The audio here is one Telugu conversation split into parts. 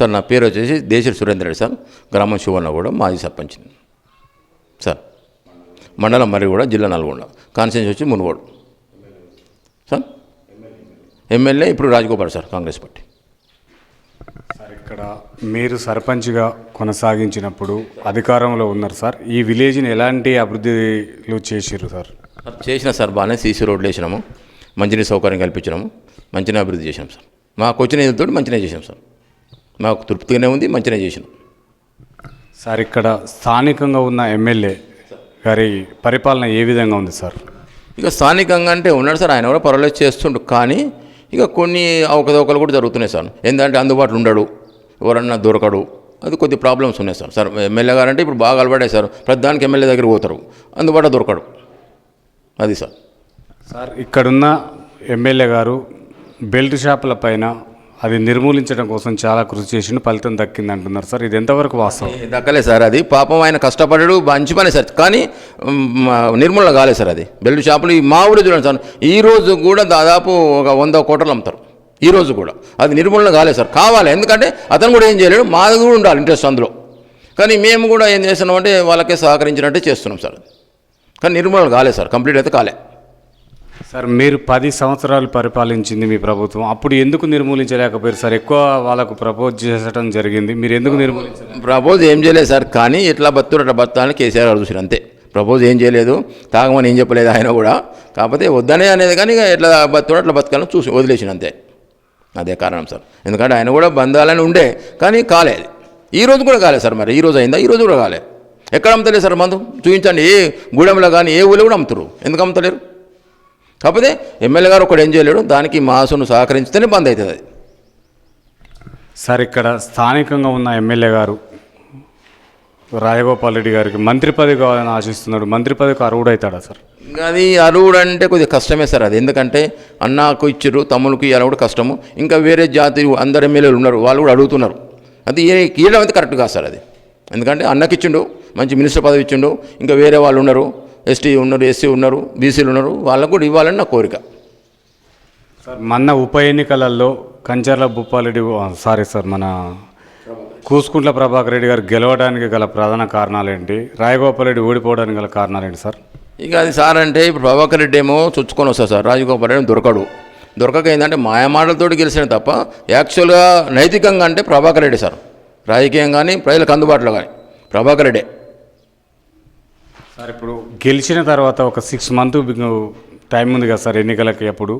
సార్ నా పేరు వచ్చేసి దేశ సురేంద్ర రెడ్డి సార్. గ్రామం శివన్న కూడా మాజీ సర్పంచ్. సార్ మండలం మరి కూడా జిల్లా నల్గొండ. కాన్స్టిట్యూన్సీ వచ్చి మునుగోడు. సార్ ఎమ్మెల్యే ఇప్పుడు Rajagopal sir Congress party. Sir ఇక్కడ మీరు సర్పంచ్గా కొనసాగించినప్పుడు అధికారంలో ఉన్నారు సార్. ఈ విలేజ్ని ఎలాంటి అభివృద్ధిలు చేసిర్రు సార్? చేసిన సార్ బాగానే సీసీ రోడ్లు వేసినాము. మంచినీటి సౌకర్యం కల్పించినాము. మంచిగా అభివృద్ధి చేసినాం సార్. మాకు వచ్చిన నిధులతో మంచిగా చేసినాం సార్. మాకు తృప్తిగానే ఉంది మంచిగా చేసినాం. సార్ ఇక్కడ స్థానికంగా ఉన్న ఎమ్మెల్యే గారి పరిపాలన ఏ విధంగా ఉంది సార్? ఇక స్థానికంగా అంటే ఉన్నాడు సార్ ఆయన కూడా పర్వాలేదు చేస్తుండు కానీ ఇక కొన్ని అవకతవకలు కూడా జరుగుతున్నాయి సార్. ఏంటంటే అందుబాటులో ఉండడు ఎవరన్నా దొరకడు అది కొద్ది ప్రాబ్లమ్స్ ఉన్నాయి సార్. సార్ ఎమ్మెల్యే గారు అంటే ఇప్పుడు బాగా అలవాడాయి సార్ ప్రతిదానికి ఎమ్మెల్యే దగ్గర పోతారు అందుబాటులో దొరకడు అది సార్. సార్ ఇక్కడున్న ఎమ్మెల్యే గారు బెల్ట్ షాపుల పైన అది నిర్మూలించడం కోసం చాలా కృషి చేసిన ఫలితం దక్కింది అంటున్నారు సార్. ఇది ఎంతవరకు వాస్తవం? దక్కలే సార్ అది. పాపం ఆయన కష్టపడ్డాడు మంచి పని సార్. కానీ నిర్మూలన కాలేదు సార్ అది. బెల్ట్ షాపులు ఈ మా ఊరు చూడండి సార్. ఈ రోజు కూడా దాదాపు ఒక వంద కోటలు అమ్ముతారు. ఈ రోజు కూడా. అది నిర్మూలన కాలేదు సార్. కావాలి. ఎందుకంటే అతను కూడా ఏం చేయలేడు మాది కూడా ఉండాలి ఇంట్రెస్ట్ అందులో. కానీ మేము కూడా ఏం చేస్తున్నాం అంటే వాళ్ళకే సహకరించినట్టే చేస్తున్నాం సార్ కానీ నిర్మూలన కాలేదు సార్. కంప్లీట్ అయితే కాలే. సార్ మీరు పది సంవత్సరాలు పరిపాలించింది మీ ప్రభుత్వం. అప్పుడు ఎందుకు నిర్మూలించలేకపోయారు సార్? ఎక్కువ వాళ్ళకు ప్రపోజ్ చేసడం జరిగింది. మీరు ఎందుకు నిర్మూలించారు ప్రపోజ్ ఏం చేయలేదు సార్ కానీ ఎట్లా బతుడు అట్లా బతాలని కేసీఆర్ గారు చూసారు అంతే. ప్రపోజ్ ఏం చేయలేదు. తాగమని ఏం చెప్పలేదు ఆయన కూడా. కాకపోతే వద్దనే అనేది కానీ ఎట్లా బతుడు అట్లా బతకాలని చూసి వదిలేసిన అంతే. అదే కారణం సార్. ఎందుకంటే ఆయన కూడా బంధాలని ఉండే కానీ కాలేదు ఈ రోజు కూడా కాలేదు సార్ మరి. ఈ రోజు అయిందా? ఈ రోజు కూడా కాలేదు ఎక్కడ అమ్ముతలేదు సార్ మందు? చూపించండి ఏ గూడెంలో కానీ ఏ ఊళ్ళో కూడా అమ్ముతారు ఎందుకు అమ్ముతలేరు? కాకపోతే ఎమ్మెల్యే గారు ఒకటి ఏం చేయలేడు దానికి మాసును సహకరించితేనే బంద్ అవుతుంది అది సార్ ఇక్కడ స్థానికంగా ఉన్న ఎమ్మెల్యే గారు రాజగోపాల్ రెడ్డి గారికి మంత్రి పదవి కావాలని ఆశిస్తున్నాడు. మంత్రి పదవికి అర్హుడవుతాడా సార్? అది అరువుడు అంటే కొద్దిగా కష్టమే సార్ అది. ఎందుకంటే అన్నకు ఇచ్చారు తమ్మునికి ఇవ్వాలి కూడా కష్టము. ఇంకా వేరే జాతి అందరు ఎమ్మెల్యేలు ఉన్నారు వాళ్ళు కూడా అడుగుతున్నారు. అది ఏ ఇవ్వడం అయితే కరెక్ట్ కాదు సార్ అది. ఎందుకంటే అన్నకి ఇచ్చిండు మంచి మినిస్టర్ పదవి ఇచ్చిండు ఇంకా వేరే వాళ్ళు ఉన్నారు. ఎస్టీ ఉన్నారు ఎస్సీ ఉన్నారు బీసీలు ఉన్నారు వాళ్ళకు కూడా ఇవ్వాలని నా కోరిక. సార్ మొన్న ఉప ఎన్నికలలో కంచర్ల భూపాలరెడ్డి సారీ సార్ మన కూసుకుంట్ల ప్రభాకర్ రెడ్డి గారు గెలవడానికి గల ప్రధాన కారణాలు ఏంటి రాయగోపాల్ రెడ్డి ఓడిపోవడానికి గల కారణాలు ఏంటి సార్? ఇక అది సార్ అంటే ఇప్పుడు ప్రభాకర్ రెడ్డి ఏమో చొచ్చుకొని వస్తారు సార్ రాజగోపాల్ రెడ్డి దొరకడు. దొరకక ఏంటంటే మాయమాటలతో గెలిచిన తప్ప యాక్చువల్గా నైతికంగా అంటే ప్రభాకర్ రెడ్డి సార్. రాజకీయం కానీ ప్రజలకు అందుబాటులో కానీ ప్రభాకర్ రెడ్డే. సార్ ఇప్పుడు గెలిచిన తర్వాత ఒక సిక్స్ మంత్ టైం ఉంది కదా సార్ ఎన్నికలకి అప్పుడు.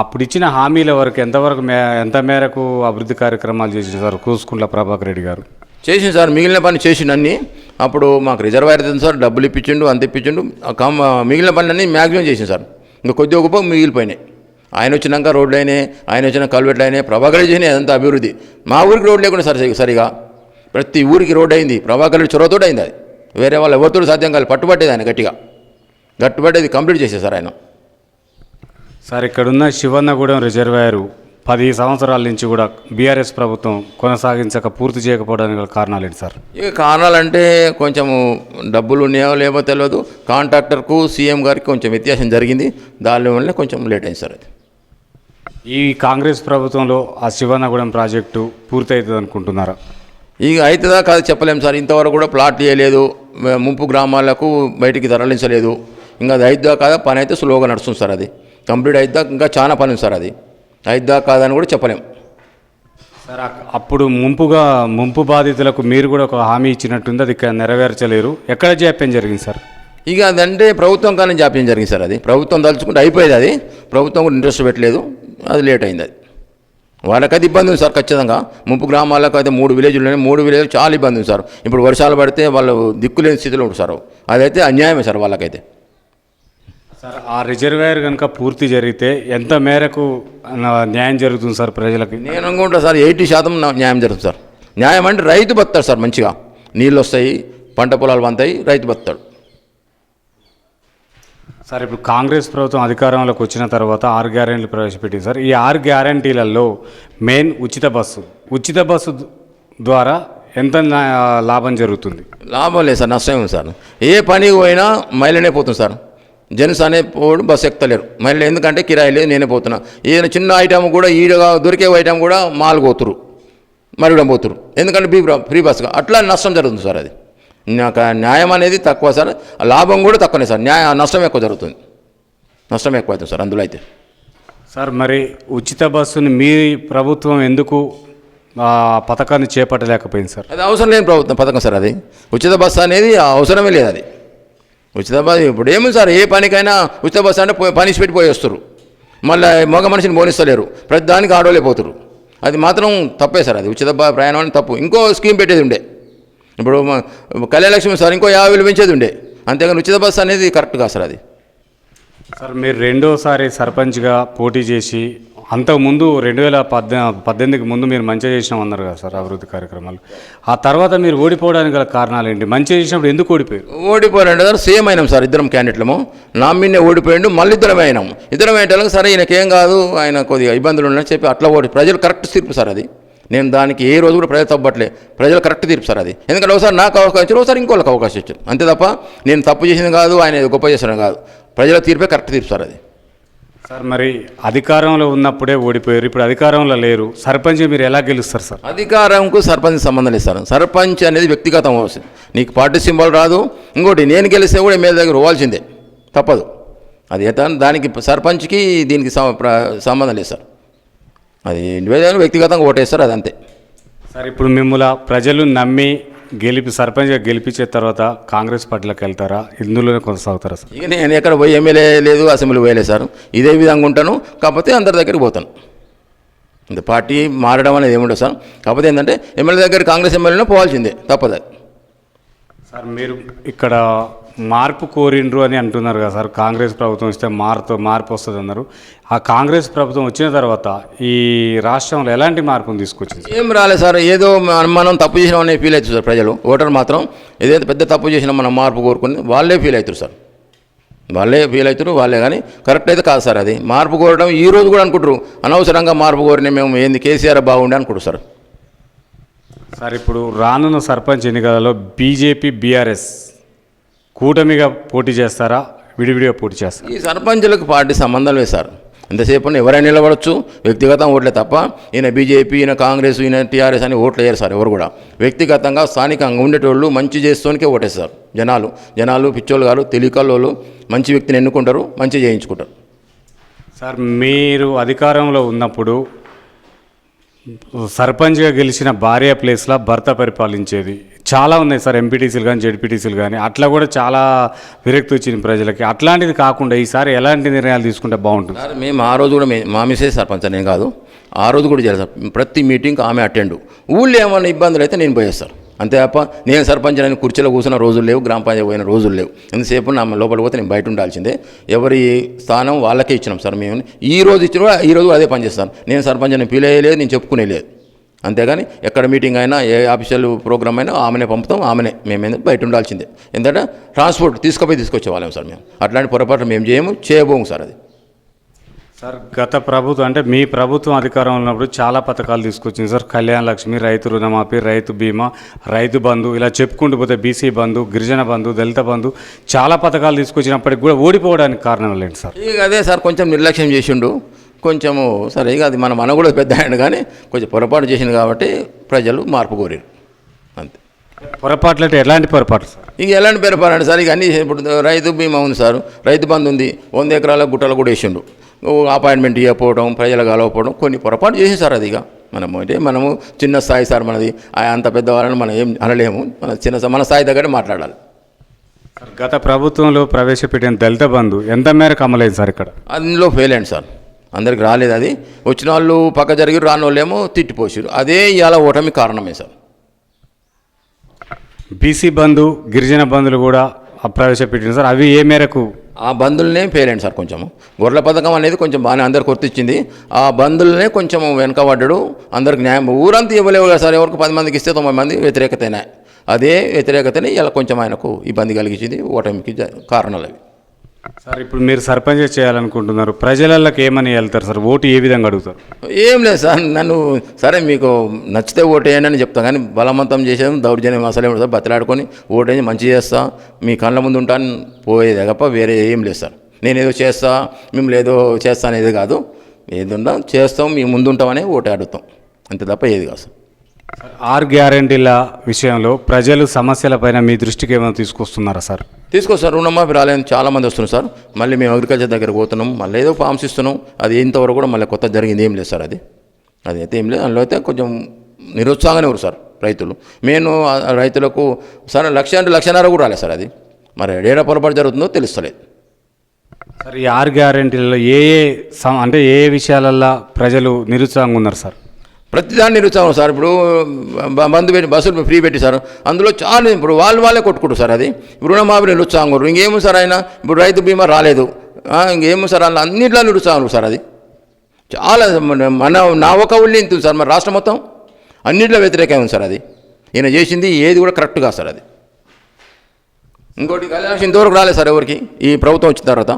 అప్పుడు ఇచ్చిన హామీల వరకు ఎంతవరకు మే ఎంత మేరకు అభివృద్ధి కార్యక్రమాలు చేసిన సార్ కూసుకుంట్ల ప్రభాకర్ రెడ్డి గారు? చేసింది సార్ మిగిలిన పని చేసిండు అప్పుడు మాకు రిజర్వాయర్ ఉంది సార్ డబ్బులు ఇప్పించిండు అంత ఇప్పించిండు. ఆ కమ్ మిగిలిన పనులన్నీ మ్యాక్సిమం చేసింది సార్. ఇంకా కొద్ది గొప్ప మిగిలిపోయినాయి. ఆయన వచ్చినాక రోడ్లు అయినాయి ఆయన వచ్చిన కల్వెట్లు అయినాయి ప్రభాకర్ చేసినాయి అదంతా అభివృద్ధి. మా ఊరికి రోడ్ లేకుండా సార్ సరిగా. ప్రతి ఊరికి రోడ్ అయింది ప్రభాకర్ రెడ్డి చొరవతో అయింది అది. వేరే వాళ్ళు ఎవరితో సాధ్యం కాదు పట్టుబట్టేది ఆయన గట్టిగా. గట్టుబట్టేది కంప్లీట్ చేసేసారు ఆయన. సార్ ఇక్కడున్న శివన్నగూడెం రిజర్వాయరు పది సంవత్సరాల నుంచి కూడా బీఆర్ఎస్ ప్రభుత్వం కొనసాగించక పూర్తి చేయకపోవడానికి గల కారణాలు ఏంటి సార్? ఇక కారణాలంటే కొంచెము డబ్బులు ఉన్నాయో లేవో తెలియదు కాంట్రాక్టర్కు సీఎం గారికి కొంచెం వ్యత్యాసం జరిగింది. దాని వల్ల కొంచెం లేట్ అయింది సార్ అది. ఈ కాంగ్రెస్ ప్రభుత్వంలో ఆ శివన్నగూడెం ప్రాజెక్టు పూర్తవుతుంది అనుకుంటున్నారా ఇక అవుతుందా కాదు చెప్పలేము సార్. ఇంతవరకు కూడా ప్లాట్ చేయలేదు ముంపు గ్రామాలకు బయటికి తరలించలేదు. ఇంకా అది అయిద్దా కాదా? పని అయితే స్లోగా నడుస్తుంది సార్ అది. కంప్లీట్ అయిద్దా? ఇంకా చాలా పని ఉంది సార్ అది. అయిద్దా కాదని కూడా చెప్పలేం. సార్ అప్పుడు ముంపుగా ముంపు బాధితులకు మీరు కూడా ఒక హామీ ఇచ్చినట్టుంది. అది ఇక్కడ నెరవేర్చలేరు ఎక్కడ జాప్యం జరిగింది సార్? ఇక అదంటే ప్రభుత్వం కానీ జాప్యం జరిగింది సార్ అది. ప్రభుత్వం తలుచుకుంటే అయిపోయేది అది. ప్రభుత్వం కూడా ఇంట్రెస్ట్ పెట్టలేదు. అది లేట్ అయింది అది. వాళ్ళకైతే ఇబ్బంది ఉంది సార్ ఖచ్చితంగా. ముంపు గ్రామాలకు అయితే మూడు విలేజ్లు ఉన్నాయి మూడు విలేజ్ చాలా ఇబ్బంది ఉంది సార్. ఇప్పుడు వర్షాలు పడితే వాళ్ళు దిక్కులేని స్థితిలో ఉంటారు సార్. అదైతే అన్యాయమే సార్ వాళ్ళకైతే. సార్ ఆ రిజర్వాయర్ కనుక పూర్తి జరిగితే ఎంత మేరకు న్యాయం జరుగుతుంది సార్ ప్రజలకి? నేను అనుకుంటా సార్ ఎయిటీ శాతం నా- న్యాయం జరుగుతుంది సార్. న్యాయం అంటే రైతు బతాడు సార్ మంచిగా. నీళ్ళు వస్తాయి పంట పొలాలు వంతాయి రైతు బతాడు సార్ ఇప్పుడు కాంగ్రెస్ ప్రభుత్వం అధికారంలోకి వచ్చిన తర్వాత ఆరు గ్యారెంటీలు ప్రవేశపెట్టింది సార్. ఈ ఆరు గ్యారెంటీలలో మెయిన్ ఉచిత బస్సు. ఉచిత బస్సు ద్వారా ఎంత లాభం జరుగుతుంది? లాభం లేదు సార్ నష్టం ఉంది సార్? ఏ పనికి పోయినా మైలనే పోతుంది సార్. జెంట్స్ అనే పోడు బస్సు ఎక్కలేరు మహిళలు ఎందుకంటే కిరాయి లేదు నేనే పోతున్నా. ఏదైనా చిన్న ఐటమ్ కూడా ఈడగా దొరికే ఐటమ్ కూడా మాల్ పోతురు మరుగుడం పోతురు ఎందుకంటే ఫ్రీ ఫ్రీ బస్సుగా. అట్లా నష్టం జరుగుతుంది సార్ అది. నాకు న్యాయం అనేది తక్కువ సార్. లాభం కూడా తక్కువనే సార్. న్యాయ నష్టం ఎక్కువ జరుగుతుంది. నష్టం ఎక్కువ అవుతుంది సార్ అందులో అయితే. సార్ మరి ఉచిత బస్సుని మీ ప్రభుత్వం ఎందుకు పథకాన్ని చేపట్టలేకపోయింది సార్? అది అవసరం లేని ప్రభుత్వం పథకం సార్ అది. ఉచిత బస్సు అనేది అవసరమే లేదు అది. ఉచిత బస్సు ఇప్పుడు ఏమి సార్? ఏ పనికైనా ఉచిత బస్సు అంటే పనిష్ పెట్టి పోయి వస్తారు మళ్ళీ మగ మనిషిని పోనిస్తలేరు ప్రతి దానికి ఆడోలే పోతురు అది మాత్రం తప్పే సార్ అది. ఉచిత ప్రయాణం అని తప్పు. ఇంకో స్కీమ్ పెట్టేది ఉండే. ఇప్పుడు కళ్యాణలక్ష్మి సార్ ఇంకో యాభై వేలు పెంచేది ఉండే. అంతేగాని ఉచిత బస్సు అనేది కరెక్ట్ కాదు సార్ అది. సార్ మీరు రెండోసారి సర్పంచ్గా పోటీ చేసి అంతకుముందు రెండు వేల పద్దె పద్దెనిమిదికి ముందు మీరు మంచిగా చేసినాం అన్నారు కదా సార్ అభివృద్ధి కార్యక్రమాలు. ఆ తర్వాత మీరు ఓడిపోవడానికి గల కారణాలు ఏంటి? మంచిగా చేసినప్పుడు ఎందుకు ఓడిపోయారు? ఓడిపోయారంటే సార్ సేమ్ అయినాం సార్ ఇద్దరం క్యాండిడేట్లము. నా మీదనే ఓడిపోయిండు మళ్ళీ ఇద్దరం అయినాం. ఇద్దరం అయ్యేటాలకు సరే ఈయనకేం కాదు ఆయన కొద్దిగా ఇబ్బందులు ఉన్నాయని చెప్పి అట్లా ఓడి ప్రజలు కరెక్ట్ తీర్పు సార్ అది. నేను దానికి ఏ రోజు కూడా ప్రజలు తప్పట్లే ప్రజలు కరెక్ట్ తీర్పు సార్ అది. ఎందుకంటే ఒకసారి నాకు అవకాశం ఇచ్చారు ఒకసారి ఇంకోళ్ళకి అవకాశం ఇచ్చారు. అంతే తప్ప నేను తప్పు చేసింది కాదు ఆయన గొప్ప చేసిన కాదు. ప్రజల తీర్పే కరెక్ట్ తీర్పు సార్ అది. సార్ మరి అధికారంలో ఉన్నప్పుడే ఓడిపోయారు ఇప్పుడు అధికారంలో లేరు. సర్పంచ్ మీరు ఎలా గెలుస్తారు సార్? అధికారంకు సర్పంచ్ సంబంధం లేదు సార్. సర్పంచ్ అనేది వ్యక్తిగతం అవసరం. నీకు పార్టీ సింబల్ రాదు. ఇంకోటి నేను గెలిస్తే కూడా ఎమ్మెల్యే దగ్గర పోవాల్సిందే తప్పదు. అది దానికి సర్పంచ్కి దీనికి సంబంధం లేదు సార్. అది ఇండివిజువల్ వ్యక్తిగతంగా ఓటేస్తారు అది అంతే సార్ ఇప్పుడు మిమ్మల్ని ప్రజలు నమ్మి గెలిపి సర్పంచ్గా గెలిపించిన తర్వాత కాంగ్రెస్ పార్టీలోకి వెళ్తారా? ఇందులోనే కొనసాగుతారా సార్? ఇక నేను ఎక్కడ పోయి ఎమ్మెల్యే లేదు అసెంబ్లీ పోయలేదు సార్. ఇదే విధంగా ఉంటాను. కాకపోతే అందరి దగ్గరికి పోతాను. ఇంత పార్టీ మారడం అనేది ఏముండదు సార్. కాకపోతే ఏంటంటే ఎమ్మెల్యే దగ్గర కాంగ్రెస్ ఎమ్మెల్యేనే పోవాల్సిందే తప్పదు. సార్ మీరు ఇక్కడ మార్పు కోరిండ్రు అని అంటున్నారు కదా సార్ కాంగ్రెస్ ప్రభుత్వం ఇస్తే మార్పు మార్పు వస్తుంది అన్నారు. ఆ కాంగ్రెస్ ప్రభుత్వం వచ్చిన తర్వాత ఈ రాష్ట్రంలో ఎలాంటి మార్పును తీసుకొచ్చింది? ఏం రాలేదు సార్ ఏదో మనం తప్పు చేసినామని ఫీల్ అవుతుంది సార్ ప్రజలు. ఓటర్ మాత్రం ఏదైతే పెద్ద తప్పు చేసినా మనం మార్పు కోరుకుని వాళ్ళే ఫీల్ అవుతారు సార్. వాళ్ళే ఫీల్ అవుతారు వాళ్ళే కానీ కరెక్ట్ అయితే కాదు సార్ అది. మార్పు కోరడం ఈ రోజు కూడా అనుకుంటారు. అనవసరంగా మార్పు కోరిన మేము ఏంది కేసీఆర్ బాగుండే అనుకుంటారు సార్. సార్ ఇప్పుడు రానున్న సర్పంచ్ ఎన్నికలలో బీజేపీ బీఆర్ఎస్ కూటమిగా పోటీ చేస్తారా? విడివిడిగా పోటీ చేస్తారా? ఈ సర్పంచులకు పార్టీ సంబంధం లేదు సార్. ఎంతసేపు ఎవరైనా నిలబడచ్చు వ్యక్తిగతం ఓట్లే తప్ప ఈయన బీజేపీ ఈయన కాంగ్రెస్ ఈయన టీఆర్ఎస్ అని ఓట్లు వేయరు సార్ ఎవరు కూడా. వ్యక్తిగతంగా స్థానికంగా ఉండేటోళ్ళు మంచి చేస్తూనికే ఓటేస్తారు జనాలు జనాలు పిచ్చోళ్ళు గారు తెలియకల్లోళ్ళు మంచి వ్యక్తిని ఎన్నుకుంటారు మంచి చేయించుకుంటారు. సార్ మీరు అధికారంలో ఉన్నప్పుడు సర్పంచ్గా గెలిచిన భార్య ప్లేస్లో భర్త పరిపాలించేది. చాలా ఉన్నాయి సార్ ఎంపీటీసీలు కానీ జెడ్పీటీసీలు కానీ అట్లా కూడా చాలా విరక్తి వచ్చింది ప్రజలకి. అట్లాంటిది కాకుండా ఈసారి ఎలాంటి నిర్ణయాలు తీసుకుంటే బాగుంటుంది? సార్ మేము ఆ రోజు కూడా మా మిసే సర్పంచ్ నేను కాదు. ఆ రోజు కూడా చేయాలి సార్. ప్రతి మీటింగ్ ఆమె అటెండ్. ఊళ్ళో ఏమైనా ఇబ్బందులు అయితే నేను పోయేస్తాను అంతే తప్ప నేను సర్పంచ్ నేను కుర్చీలో కూర్చున్న రోజులు లేవు గ్రామ పంచాయతీ పోయిన రోజులు లేవు. ఎంతసేపు నా లోపల పోతే నేను బయట ఉండాల్సిందే. ఎవరి స్థానం వాళ్ళకే ఇచ్చినాం సార్ మేము. ఈ రోజు ఇచ్చిన కూడా ఈ రోజు అదే పనిచేస్తాను నేను సర్పంచ్ అని ఫీల్ అయ్యలేదు నేను చెప్పుకునే లేదు. అంతేగాని ఎక్కడ మీటింగ్ అయినా ఏ ఆఫీషియల్ ప్రోగ్రామ్ అయినా ఆమెనే పంపుతాం ఆమెనే మేము బయట ఉండాల్సిందే. ఎందుకంటే ట్రాన్స్పోర్ట్ తీసుకుపోయి తీసుకొచ్చే వాళ్ళం సార్ మేము. అట్లాంటి పొరపాటు మేము చేయము చేయబోము సార్ అది. సార్ గత ప్రభుత్వం అంటే మీ ప్రభుత్వం అధికారంలో ఉన్నప్పుడు చాలా పథకాలు తీసుకొచ్చింది సార్. కళ్యాణ లక్ష్మి రైతు రుణమాఫీ రైతు బీమా రైతు బంధు ఇలా చెప్పుకుంటూ పోతే బీసీ బంధు గిరిజన బంధు దళిత బంధు చాలా పథకాలు తీసుకొచ్చినప్పటికి కూడా ఓడిపోవడానికి కారణం ఏంటి సార్? ఇక అదే సార్ కొంచెం నిర్లక్ష్యం చేసిండు. కొంచెము సరే ఇక అది మన మన కూడా పెద్ద ఆయన కానీ కొంచెం పొరపాటు చేసిండు కాబట్టి ప్రజలు మార్పు కోరారు. అంతే. పొరపాట్లు అంటే ఎలాంటి పొరపాట్లు సార్? ఇక ఎలాంటి పొరపాటు సార్ ఇక అన్నీ ఇప్పుడు రైతు బీమా ఉంది సార్. రైతు బంధు ఉంది వంద ఎకరాల గుట్టలు కూడా వేసిండు. అపాయింట్మెంట్ ఇవ్వకపోవడం ప్రజలు కలవకపోవడం కొన్ని పొరపాటు చేసి సార్ అది ఇక. మనము అంటే మనము చిన్న స్థాయి సార్ మనది. అంత పెద్దవాళ్ళని మనం ఏం అనలేము. మన చిన్న మన స్థాయి దగ్గర మాట్లాడాలి. గత ప్రభుత్వంలో ప్రవేశపెట్టిన దళిత బంధు ఎంత మేరకు అమలైంది సార్ ఇక్కడ? అందులో ఫెయిల్ అయింది సార్. అందరికి రాలేదు అది. వచ్చిన వాళ్ళు పక్క జరిగి రాని వాళ్ళేమో తిట్టిపోసారు అదే ఇవాళ ఓటమి కారణమే సార్. బీసీ బంధు గిరిజన బంధులు కూడా ప్రవేశపెట్టింది సార్. అవి ఏ మేరకు ఆ బంధువులనే ఫెయిల్ అయింది సార్ కొంచెము. గొర్రెల పథకం అనేది కొంచెం బాగానే అందరు గుర్తించింది ఆ బంధువులనే కొంచెం వెనకబడ్డాడు. అందరికి న్యాయం ఊరంతా ఇవ్వలేవు కదా సార్. ఎవరికి పది మందికి ఇస్తే తొంభై మంది వ్యతిరేకతనే. అదే వ్యతిరేకతనే ఇలా కొంచెం ఆయనకు ఇబ్బంది కలిగించింది. ఓటమికి కారణాలు అవి. సార్ ఇప్పుడు మీరు సర్పంచ్ చేయాలనుకుంటున్నారు. ప్రజలకి ఏమని వెళ్తారు సార్? ఓటు ఏ విధంగా అడుగుతారు? ఏం లేదు సార్ నన్ను సరే మీకు నచ్చితే ఓటేయండి అని చెప్తాను కానీ బలవంతం చేసేది దౌర్జన్యం అసలే ఉండదు సార్. బతిలాడుకొని ఓటేసి మంచి చేస్తా మీ కళ్ళ ముందు ఉంటాను పోయేదే తప్ప వేరే ఏం లేదు సార్. నేను ఏదో చేస్తా మిమ్మల్ని ఏదో చేస్తా అనేది కాదు. ఏది ఉందా చేస్తాం మీ ముందు ఉంటామని ఓటే అడుగుతాం. అంతే తప్ప ఏది కాదు సార్. ఆరు గ్యారంటీల విషయంలో ప్రజలు సమస్యలపైన మీ దృష్టికి ఏమైనా తీసుకొస్తున్నారా సార్? తీసుకో సార్ రుణమాఫీ రాలేని చాలా మంది వస్తున్నారు సార్. మళ్ళీ మేము అగ్రికల్చర్ దగ్గర పోతున్నాం మళ్ళీ ఏదో ఫామ్స్ ఇస్తున్నాం. అది ఇంతవరకు కూడా మళ్ళీ కొత్త జరిగింది ఏం లేదు సార్ అది. అది అయితే ఏం లేదు. అందులో అయితే కొంచెం నిరుత్సాహంగానే ఉన్నారు సార్ రైతులు. నేను రైతులకు సార్ లక్ష అంటే లక్షన్నర కూడా రాలేదు సార్ అది. మరి ఏడ పొరపాటు జరుగుతుందో తెలుస్తలేదు. సార్ ఈ ఆరు గ్యారంటీలలో ఏ ఏ అంటే ఏ ఏ విషయాలల్లో ప్రజలు నిరుత్సాహంగా ఉన్నారు సార్? ప్రతిదాన్ని నిరుత్సాహం సార్. ఇప్పుడు బంధు పెట్టి బస్సులు ఫ్రీ పెట్టి సార్. అందులో చాలా ఇప్పుడు వాళ్ళు వాళ్ళే కొట్టుకుంటారు సార్ అది. రుణమాఫీ నిరుత్సాహం కూడా ఇంకేమో సార్ ఆయన ఇప్పుడు రైతు బీమా రాలేదు. ఇంకేమో సార్? అలా అన్నింటిలో నిరుత్సాహం సార్ అది. చాలా మన మన నా ఒక ఊళ్ళో ఇంత ఉంది సార్. మన రాష్ట్రం మొత్తం అన్నింటిలో వ్యతిరేకం సార్ అది. ఈయన చేసింది ఏది కూడా కరెక్ట్ కాదు సార్ అది. ఇంకోటి కళ్యాణ్ ఇంతవరకు రాలేదు సార్ ఎవరికి? ఈ ప్రభుత్వం వచ్చిన తర్వాత.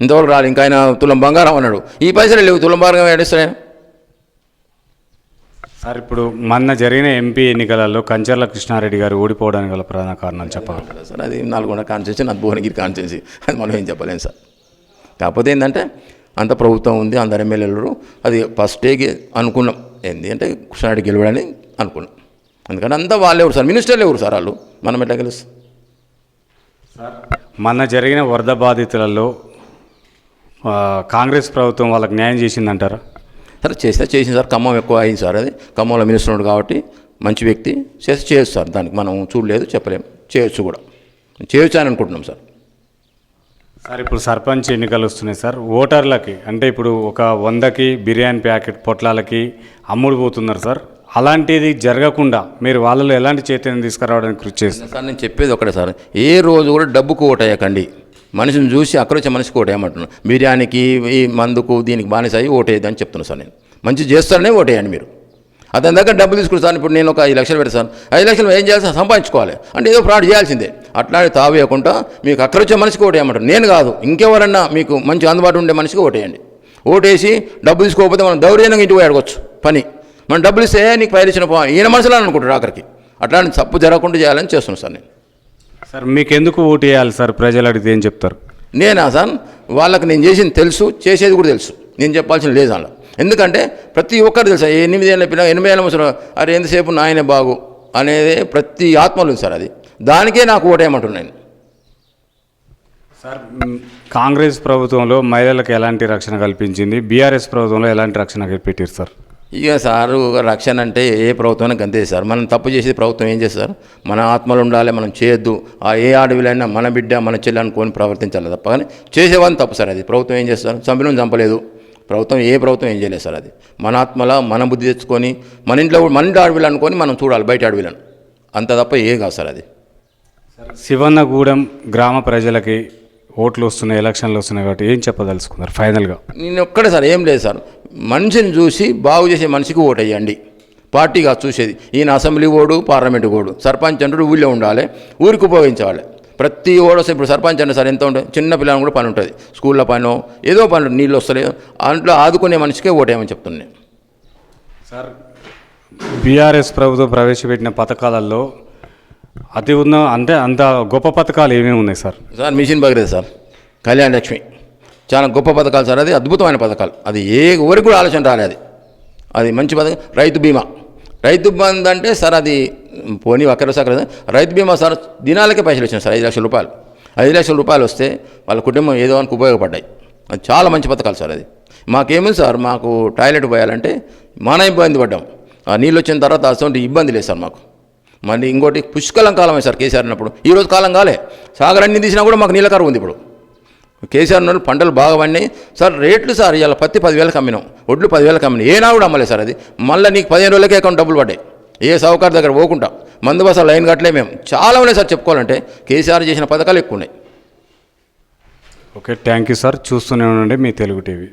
ఇంతవరకు రాలేదు ఇంకా ఆయన తులం బంగారం అన్నాడు. ఈ పైసలు లేవు. తులం బంగారం ఏడిస్తాడు సార్ ఇప్పుడు మొన్న జరిగిన ఎంపీ ఎన్నికలలో కంచర్ల కృష్ణారెడ్డి గారు ఓడిపోవడానికి గల ప్రధాన కారణాలు చెప్పగలరు సార్ అది నల్గొండ కాన్స్టిట్యూన్సీ నాకు భువనగిరి కాన్స్టిట్యూన్సీ. అది మనం ఏం చెప్పలేం సార్. కాకపోతే ఏంటంటే అంత ప్రభుత్వం ఉంది అందరు ఎమ్మెల్యేలు అది ఫస్టే అనుకున్నాం. ఏంటి అంటే కృష్ణారెడ్డి గెలవడని అనుకున్నాం. అందుకని అంతా వాళ్ళే ఎవరు సార్ మినిస్టర్లు ఎవరు సార్ వాళ్ళు. మనం ఎట్లా గెలుస్తాం? మొన్న జరిగిన వరద బాధితులలో కాంగ్రెస్ ప్రభుత్వం వాళ్ళకి న్యాయం చేసిందంటారా? సరే చేస్తే చేసింది సార్ ఖమ్మం ఎక్కువ అయింది సార్ అది. ఖమ్మంలో మినిస్టర్ ఉన్నాడు కాబట్టి మంచి వ్యక్తి. చేస్తే చేయొచ్చు సార్ దానికి మనం చూడలేదు చెప్పలేం. చేయొచ్చు కూడా. చేయొచ్చు అని అనుకుంటున్నాం సార్. సార్ ఇప్పుడు సర్పంచ్ ఎన్నికలు వస్తున్నాయి సార్. ఓటర్లకి అంటే ఇప్పుడు ఒక వందకి బిర్యానీ ప్యాకెట్ పొట్లాలకి అమ్ముడు పోతున్నారు సార్. అలాంటిది జరగకుండా మీరు వాళ్ళలో ఎలాంటి చైతన్యం తీసుకురావడానికి కృషి చేస్తారు? సార్ నేను చెప్పేది ఒకటే సార్. ఏ రోజు కూడా డబ్బుకు ఓటేయకండి మనిషిని చూసి అక్కడ వచ్చే మనిషికి ఓటేయమంటున్నాను బిర్యానీకి ఈ మందుకు దీనికి బానిస అయ్యి ఓటేయద్దు అని చెప్తున్నాను సార్ నేను. మంచి చేస్తారనే ఓటేయండి మీరు. అతని దగ్గర డబ్బులు తీసుకుని సార్ ఇప్పుడు నేను ఒక ఐదు లక్షలు పెడతాను ఐదు లక్షలు ఏం చేయాల్సిన సంపాదించుకోవాలి. అంటే ఏదో ఫ్రాడ్ చేయాల్సిందే. అట్లాంటి తావేయకుండా మీకు అక్కడ వచ్చే మనిషికి ఓటేయమంటారు. నేను కాదు ఇంకెవరన్నా మీకు మంచి అందుబాటు ఉండే మనిషికి ఓటేయండి. ఓటేసి డబ్బు తీసుకోకపోతే మనం దౌర్జన్యంగా ఇంటికి పోయి పని. మనం డబ్బులు ఇస్తే నీకు పైలు పో ఈయన మనసులో అనుకుంటారు ఆఖరికి. అట్లాంటి తప్పు జరగకుండా చేయాలని చేస్తున్నాను సార్ నేను. సార్ మీకు ఎందుకు ఓటు వేయాలి సార్? ప్రజలు అడిగితే ఏం చెప్తారు? నేనా సార్? వాళ్ళకి నేను చేసింది తెలుసు చేసేది కూడా తెలుసు. నేను చెప్పాల్సిన లేదు అలా ఎందుకంటే ప్రతి ఒక్కరు తెలుసు ఎనిమిది ఏళ్ళ పిల్ల ఎనిమిది ఏళ్ళ ముసలి అరే ఎంతసేపు నాయనే బాగు అనేది ప్రతి ఆత్మలు సార్ అది. దానికే నాకు ఓటేయమంటున్నాను నేను. సార్ కాంగ్రెస్ ప్రభుత్వంలో మహిళలకు ఎలాంటి రక్షణ కల్పించింది? బీఆర్ఎస్ ప్రభుత్వంలో ఎలాంటి రక్షణ పెట్టారు సార్? ఇక సారు రక్షణ అంటే ఏ ప్రభుత్వానికి అంతే సార్? మనం తప్పు చేసేది ప్రభుత్వం ఏం చేస్తారు మన ఆత్మలు ఉండాలి మనం చేయొద్దు. ఆ ఏ అడవిలైనా మన బిడ్డ మన చెల్లి అనుకొని ప్రవర్తించాలి తప్ప కానీ చేసేవాడిని తప్పు సార్ అది. ప్రభుత్వం ఏం చేస్తారు చంపిన చంపలేదు. ప్రభుత్వం ఏ ప్రభుత్వం ఏం చేయలేదు సార్ అది. మన ఆత్మల మన బుద్ధి తెచ్చుకొని మన ఇంట్లో మన ఇంట్లో అడవిలు అనుకొని మనం చూడాలి బయట అడవిలను అంత తప్ప ఏ కాదు సార్ అది. శివన్నగూడెం గ్రామ ప్రజలకి ఓట్లు వస్తున్నాయి ఎలక్షన్లు వస్తున్నాయి కాబట్టి ఏం చెప్పదలుచుకున్నారు? ఫైనల్గా. నేను ఒక్కడే సార్ ఏం లేదు సార్. మనిషిని చూసి బాగు చేసే మనిషికి ఓటేయండి. పార్టీగా చూసేది. ఈయన అసెంబ్లీ ఓడు పార్లమెంటు ఓడు. సర్పంచ్ అంటే ఊళ్ళో ఉండాలి. ఊరికి ఉపయోగించాలి ప్రతి ఓడు వస్తే ఇప్పుడు సర్పంచ్ అంటే సార్ ఎంత ఉంటుంది చిన్న పిల్లలకు కూడా పని ఉంటుంది. స్కూల్లో పనో ఏదో పని నీళ్ళు వస్తలేదు అందులో ఆదుకునే మనిషికే ఓటేయమని చెప్తున్నాను నేను సార్. బీఆర్ఎస్ ప్రభుత్వం ప్రవేశపెట్టిన పథకాలలో అతి ఉన్న అంటే అంత గొప్ప పథకాలు ఏమేమి ఉన్నాయి sir? Sir mission Bhagiratha sir. Kalyana Lakshmi చాలా గొప్ప పథకాలు సార్ అది అద్భుతమైన పథకాలు. అది ఏ ఎవరికి కూడా ఆలోచన రాలేదు. అది అది మంచి పథకం. రైతు బీమా. రైతు బంధు అంటే సార్ అది పోనీ ఒక్కరు సార్ రైతు బీమా సార్ దినాలకే పైసలు వచ్చినాయి సార్ ఐదు లక్షల రూపాయలు. ఐదు లక్షల రూపాయలు వస్తే వాళ్ళ కుటుంబం ఏదో అని ఉపయోగపడ్డాయి. అది చాలా మంచి పథకాలు సార్ అది. మాకేముంది సార్ మాకు టాయిలెట్ పోయాలంటే మన ఇబ్బంది పడ్డాం. ఆ నీళ్ళు వచ్చిన తర్వాత అటువంటి ఇబ్బంది లేదు సార్ మాకు. మళ్ళీ ఇంకోటి పుష్కలం కాలమే సార్ కేసీఆర్ అన్నప్పుడు. ఈ రోజు కాలం కాలే. సాగర్ అన్ని తీసినా కూడా మాకు నీళ్ళ కరువు ఉంది ఇప్పుడు. కేసీఆర్ ఉన్న పంటలు బాగా పండినాయి. సార్ రేట్లు సార్ ఇవాళ పత్తి పదివేలకు అమ్మినాం ఒడ్లు పదివేలకు అమ్మినాయి ఏనా కూడా అమ్మలేదు సార్ అది. మళ్ళీ నీకు పదిహేను రోజులకే అకౌంట్ డబ్బులు పడ్డాయి. ఏ సౌకర్ దగ్గర పోకుండా మందు బస లైన్ కట్టలే మేము. చాలా ఉన్నాయి సార్ చెప్పుకోవాలంటే. కేసీఆర్ చేసిన పథకాలు ఎక్కువ ఉన్నాయి. Okay thank you sir. చూస్తూనే ఉండండి మీ తెలుగు టీవీ.